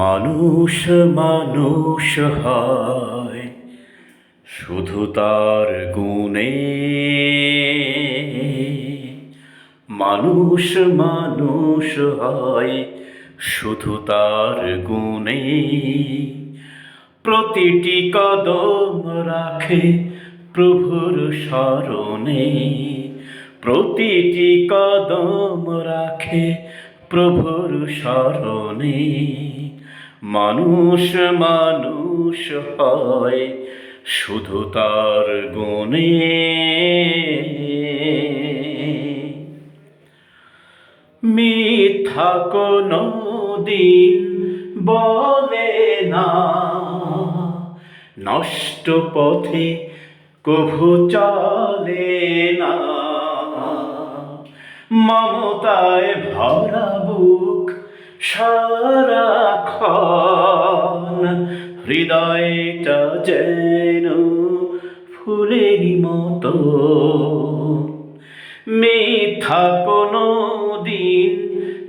মানুষ মানুষ হয়। শুধু তার গুণে মানুষ মানুষ হয়। শুধু তার গুণে প্রতিটি কদম রাখে প্রভুর স্মরণে। প্রতিটি কদম রাখে প্রভুর স্মরণে। মানুষ মানুষ হয় শুধু তার গুণে। মিথ্যা কোনো দিন বলে না। নষ্ট পথে কভু চলে না। মমতায় ভরা বুক সারাক্ষণ হৃদয়টা যেন ফুলের মতো। মিথ্যা কোনো দিন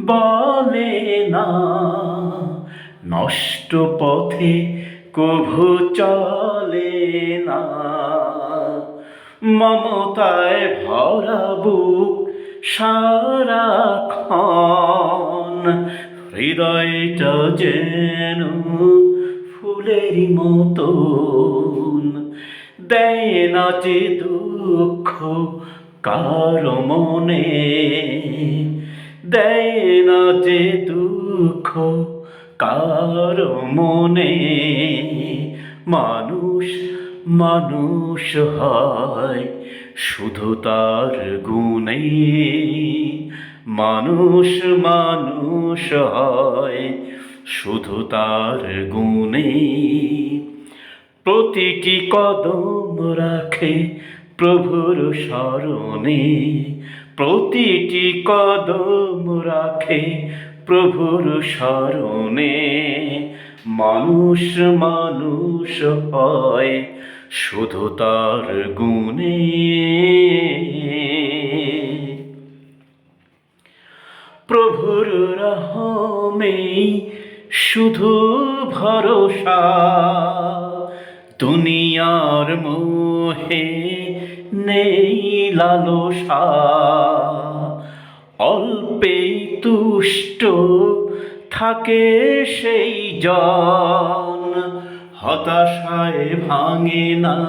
বলে না, নষ্ট পথে কভু চলে না। মমতায় ভরা বুক সারাক্ষণ হৃদয়টা যেন ফুলের মতন। দেয় না যে দুঃখ কার মনে। দেয় না যে দুঃখ কার মনে। মানুষ মানুষ হয় শুধু তার গুণে। মানুষ মানুষ হয়, শুধু তার গুণে। প্রতিটি কদম রাখে প্রভুর স্মরণে। প্রতিটি কদম রাখে প্রভুর স্মরণে। মানুষ মানুষ হয়, শুধু তার গুণে। রহমে শুধু ভরসা। দুনিয়ার মোহে নেই লালসা। অল্পে তুষ্ট থাকে সেই জন। হতাশায় ভাঙে না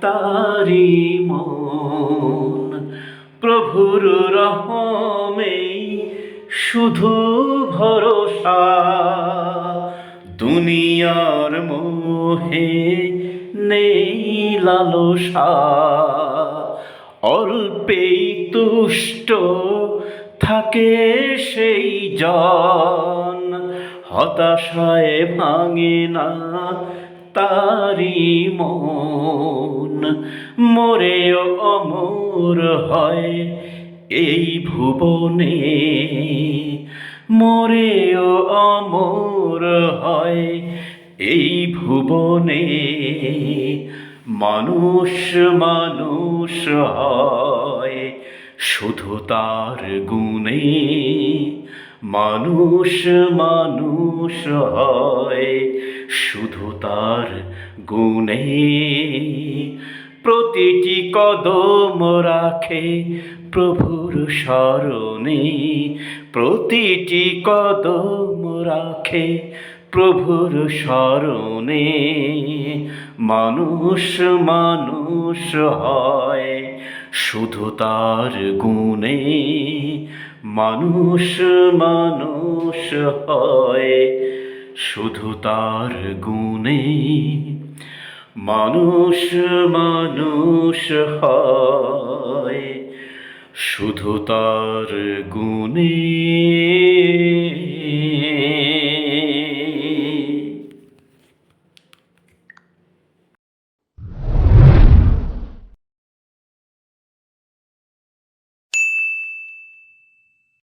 তারি মন। প্রভুর রহমে শুধু ভরসা, দুনিয়ার মোহে নেই লালসা। অল্পেই তুষ্ট থাকে সেই জন, হতাশায় ভাঙে না তারি মন। মরেও অমর হয় এই ভুবনে মরেও অমর হয়। এই ভুবনে মানুষ মানুষ হয়। শুধু তার গুণে মানুষ মানুষ হয়। শুধু তার গুণে প্রতিটি কদম রাখে প্রভুর স্মরণে প্রতিটি কদম রাখে প্রভুর স্মরণে মানুষ মানুষ হয় শুধু তার গুণে। মানুষ মানুষ হয় শুধু তার গুণে। মানুষ মানুষ হয় শুধু তার গুণে